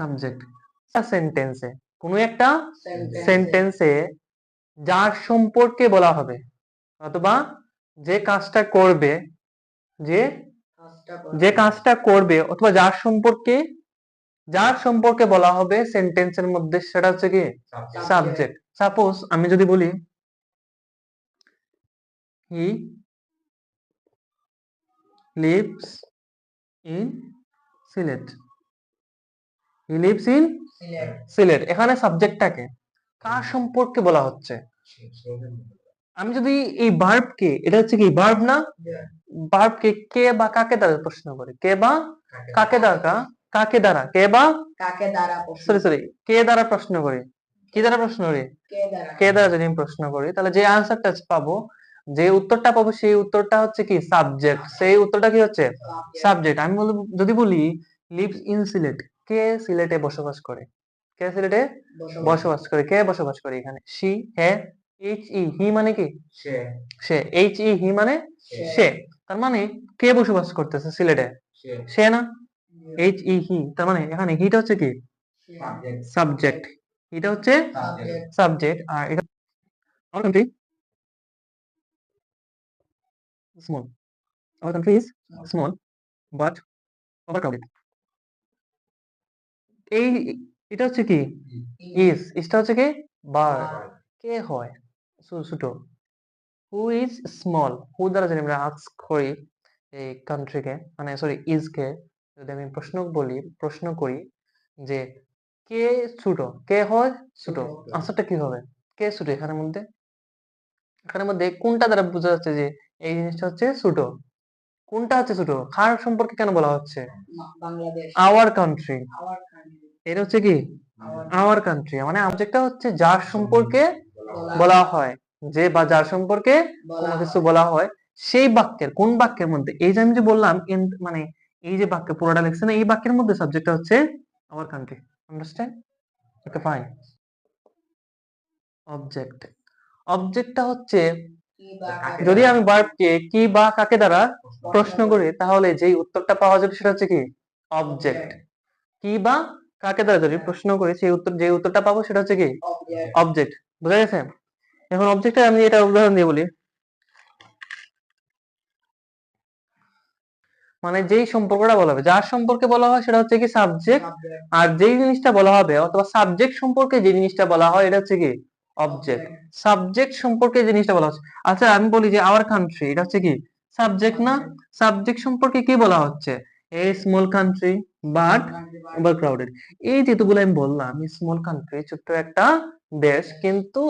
Subject সেন্টেন্সে কোনো একটা সেন্টেন্সে যার সম্পর্কে বলা হবে অথবা যে কাজটা করবে যে যে কাজটা করবে অথবা যার সম্পর্কে যার সম্পর্কে বলা হবে সেন্টেন্সের মধ্যে সেটা হচ্ছে কি? সাবজেক্ট সাপোজ আমি যদি বলি he lives in Sylhet he lives in Sylhet এখানে সাবজেক্টটাকে কার সম্পর্কে বলা হচ্ছে? আমি যদি এই ভার্বকে এটা হচ্ছে কি ভার্ব না. ভার্বকে কে বা কাকে দ্বারা প্রশ্ন করে? কে বা কাকে দ্বারা? কাকে দ্বারা? কে বা কাকে দ্বারা সরি সরি কে দ্বারা প্রশ্ন করি? কি দ্বারা প্রশ্ন করি? কে দ্বারা? যদি আমি প্রশ্ন করি তাহলে যে আনসারটা পাবো যে উত্তরটা পাবো সেই উত্তরটা হচ্ছে কি সাবজেক্ট সেই উত্তরটা কি হচ্ছে? সাবজেক্ট আমি যদি বলি লিভস ইন সিলেট কে সিলেটে বসবাস করে? কে সিলেটে বসবাস। করে? কে বসবাস করে এখানে? সি হে এইচ ই হি মানে কি? সে। এইচ ই হি মানে সে। তার মানে কে বসবাস করতেছে সিলেটে? সে। সে না? H E he. তার মানে এখানে হিটা হচ্ছে কি? সাবজেক্ট। এটা হচ্ছে সাবজেক্ট। আর এটা our country? Small our country is small but overcrowded এই এটা হচ্ছে কি? ইস ইসটা হচ্ছে কি? বার। কে হয়? ছোট হু ইজ স্মল। হু দ্বারা যদি আমরা আস্ক করি এই কান্ট্রিকে মানে সরি ইজ কে যদি আমি প্রশ্ন বলি প্রশ্ন করি যে কে ছোট কে হয়? ছোট ছোট। আনসারটা কি হবে? কে ছোট এখানের মধ্যে? এখানের মধ্যে কোনটা দ্বারা বোঝা যাচ্ছে যে এই জিনিসটা হচ্ছে ছোট কোনটা হচ্ছে ছোট? কার সম্পর্কে কেন বলা হচ্ছে? আওয়ার কান্ট্রি এটা হচ্ছে কি? আওয়ার কান্ট্রি মানে অবজেক্টটা হচ্ছে যার সম্পর্কে বলা হয়। যে বা যার সম্পর্কে কোনো কিছু বলা হয়। সেই বাক্যের কোন বাক্যের মধ্যে? এই যে আমি যে বললাম মানে এই যে বাক্য পুরোটা লিখছে না এই বাক্যের মধ্যে সাবজেক্টটা হচ্ছে our country understand okay fine object অবজেক্টটা হচ্ছে যদি আমি ভার্বকে কি বা কাকে দ্বারা প্রশ্ন করি তাহলে যেই উত্তরটা পাওয়া যাবে সেটা হচ্ছে কি? অবজেক্ট কি বা কাকে দ্বারা যদি প্রশ্ন করি সেই উত্তর যে উত্তরটা পাবো সেটা হচ্ছে কি? অবজেক্ট বুঝা গেছে? এখন অবজেক্টে আমি এটা উদাহরণ দিয়ে বলি। মানে যেই সম্পর্কটা বলা হবে যার সম্পর্কে বলা হয় সেটা হচ্ছে কি সাবজেক্ট আর যেই জিনিসটা বলা হবে অথবা সাবজেক্ট সম্পর্কে যে জিনিসটা বলা হয় এটা হচ্ছে কি? অবজেক্ট সাবজেক্ট সম্পর্কে জিনিসটা বলা হচ্ছে। আচ্ছা আমি বলি যে আওয়ার কান্ট্রি এটা হচ্ছে কি? সাবজেক্ট না? সাবজেক্ট সম্পর্কে কি বলা হচ্ছে? A small country but overcrowded এই যেহেতুগুলো আমি বললাম স্মল কান্ট্রি ছোট্ট একটা দেশ, কিন্তু